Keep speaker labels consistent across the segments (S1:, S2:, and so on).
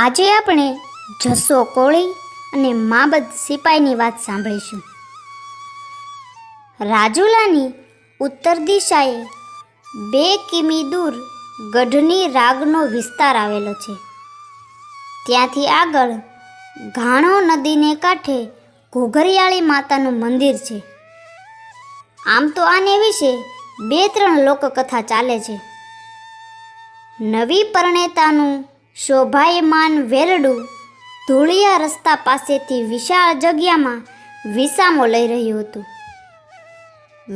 S1: આજે આપણે જસો કોળી અને માબદ સિપાઈની વાત સાંભળીશું. રાજુલાની ઉત્તર દિશાએ બે કિમી દૂર ગઢની રાગનો વિસ્તાર આવેલો છે. ત્યાંથી આગળ ઘાણો નદીને કાંઠે ઘોઘરિયાળી માતાનું મંદિર છે. આમ તો આને વિશે બે ત્રણ લોકકથા ચાલે છે. નવી પરણેતાનું શોભાયમાન વેરડું ધૂળિયા રસ્તા પાસેથી વિશાળ જગ્યામાં વિસામો લઈ રહ્યું હતું.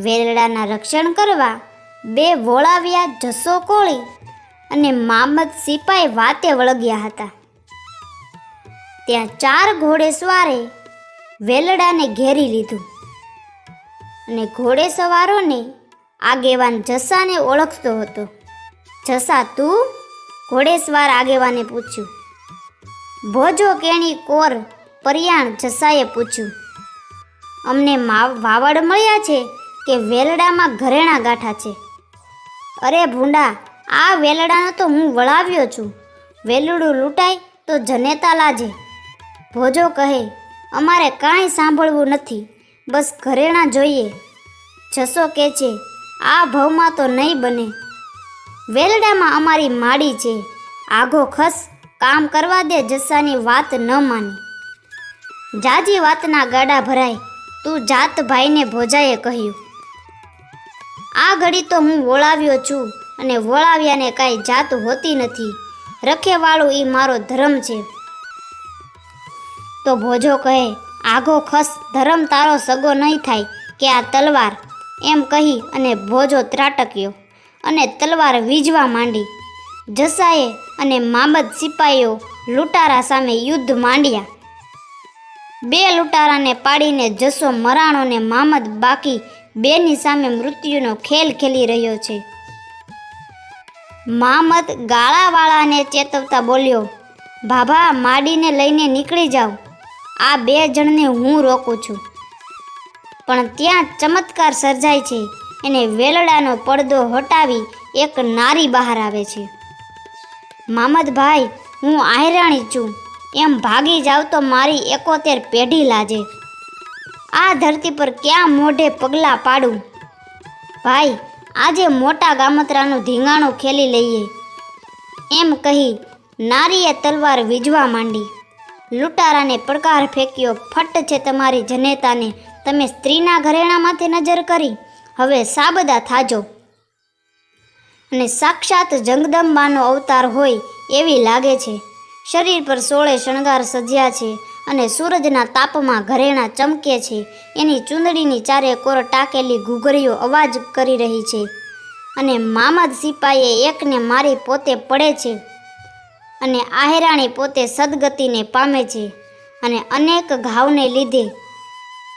S1: વેરડાના રક્ષણ કરવા બે વોળાવ્યા જસો કોળી અને મામદ સિપાઈ વાતે વળગ્યા હતા. ત્યાં ચાર ઘોડેસવારે વેલડાને ઘેરી લીધું અને ઘોડેસવારોને આગેવાન જસાને ઓળખતો હતો. જસા, તું ઘોડેસવાર આગેવાને પૂછ્યું. ભોજો કેણી કોર પરિયાણ જસાએ પૂછ્યું. અમને વાવડ મળ્યા છે કે વેલડામાં ઘરેણા ગાંઠા છે? અરે ભૂંડા, આ વેલડાનો તો હું વળાવ્યો છું. વેલડું લૂંટાય તો જનેતા લાજે. ભોજો કહે, અમારે કાંઈ સાંભળવું નથી, બસ ઘરેણા જોઈએ. જસો કે છે, આ ભવમાં તો નહીં બને. વેલડામાં અમારી માડી છે. આઘો ખસ, કામ કરવા દે જસ્સાની વાત ન માની. જાજી વાતના ગાડા ભરાય, તું જાત ભાઈને ભોજાએ કહ્યું. આ ઘડી તો હું વોળાવ્યો છું અને વોળાવ્યાને કાંઈ જાત હોતી નથી. રખેવાળું એ મારો ધર્મ છે. તો ભોજો કહે, આઘો ખસ, ધર્મ તારો સગો નહીં થાય કે આ તલવાર. એમ કહી અને ભોજો ત્રાટક્યો. અને તલવાર વીજવા માંડી. જસાએ અને મામદ સિપાઈઓ લૂંટારા સામે યુદ્ધ માંડ્યા. બે લૂંટારાને પાડીને જસો મરાણોને મામદ બાકી બેની સામે મૃત્યુનો ખેલ ખેલી રહ્યો છે. મામદ ગાળાવાળાને ચેતવતા બોલ્યો, ભાભા, માડીને લઈને નીકળી જાઓ. આ બે જણને હું રોકું છું. પણ ત્યાં ચમત્કાર સર્જાય છે. એને વેલડાનો પડદો હટાવી એક નારી બહાર આવે છે. મામદભાઈ, હું આયરાણી છું. એમ ભાગી જાવ તો મારી એકોતેર પેઢી લાજે. આ ધરતી પર ક્યાં મોઢે પગલાં પાડું? ભાઈ, આજે મોટા ગામતરાનું ધીંગાણું ખેલી લઈએ. એમ કહી નારીએ તલવાર વીજવા માંડી. લૂંટારાને પડકાર ફેંક્યો, ફટ છે તમારી જનેતાને. તમે સ્ત્રીના ઘરેણામાંથી નજર કરી. હવે સાબદા થાજો. અને સાક્ષાત જગદંબાનો અવતાર હોય એવી લાગે છે. શરીર પર સોળે શણગાર સજ્યા છે અને સૂરજના તાપમાં ઘરેણા ચમકે છે. એની ચૂંદડીની ચારે કોર ટાકેલી ઘૂઘરીઓ અવાજ કરી રહી છે. અને મામદ સિપાઈએ એકને મારી પોતે પડે છે. અને આહેરાણી પોતે સદગતિને પામે છે. અને અનેક ઘાવને લીધે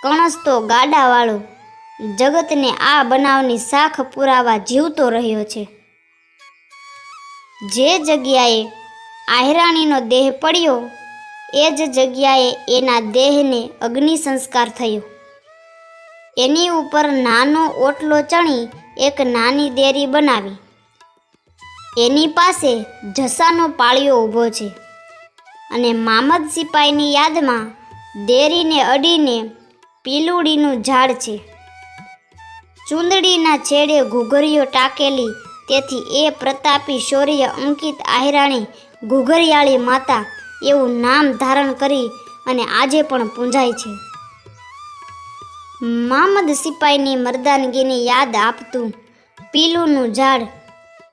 S1: કણસતો ગાડાવાળો જગતને આ બનાવની સાખ પુરાવા જીવતો રહ્યો છે. જે જગ્યાએ આહેરાણીનો દેહ પડ્યો, એ જ જગ્યાએ એના દેહને અગ્નિ સંસ્કાર થયો. એની ઉપર નાનો ઓટલો ચણી એક નાની દેરી બનાવી. એની પાસે જસાનો પાળિયો ઊભો છે અને મામદ સિપાઈની યાદમાં દેરીને અડીને પીલુડીનું ઝાડ છે. ચૂંદડીના છેડે ઘૂઘરીઓ ટાકેલી. તેથી એ પ્રતાપી શૌર્ય અંકિત આહિરાણી, ઘૂઘરિયાળી માતા એવું નામ ધારણ કરી અને આજે પણ પૂંજાય છે. મામદ સિપાઈની મર્દાનગીની યાદ આપતું પીલુનું ઝાડ,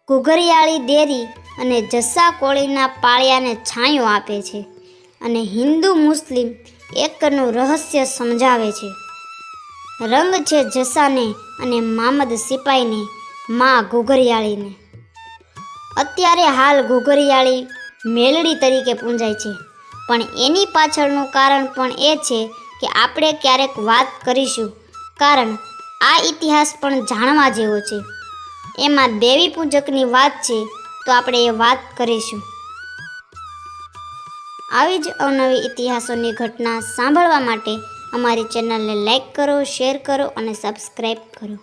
S1: ઘૂઘરિયાળી દેરી અને જસ્સા કોળીના પાળિયાને છાંયો આપે છે અને હિન્દુ મુસ્લિમ એકનું રહસ્ય સમજાવે છે. રંગ છે જસાને અને મામદ સિપાઈને, માં ઘૂઘરિયાળીને. અત્યારે હાલ ઘૂઘરિયાળી મેલડી તરીકે પૂંજાય છે. પણ એની પાછળનું કારણ પણ એ છે કે આપણે ક્યારેક વાત કરીશું, કારણ આ ઇતિહાસ પણ જાણવા જેવો છે. એમાં દેવી પૂજકની વાત છે તો આપણે એ વાત કરીશું. આવી જ અવનવી ઇતિહાસોની ઘટના સાંભળવા માટે અમારી ચેનલને લાઇક કરો શેર કરો અને સબસ્ક્રાઈબ કરો.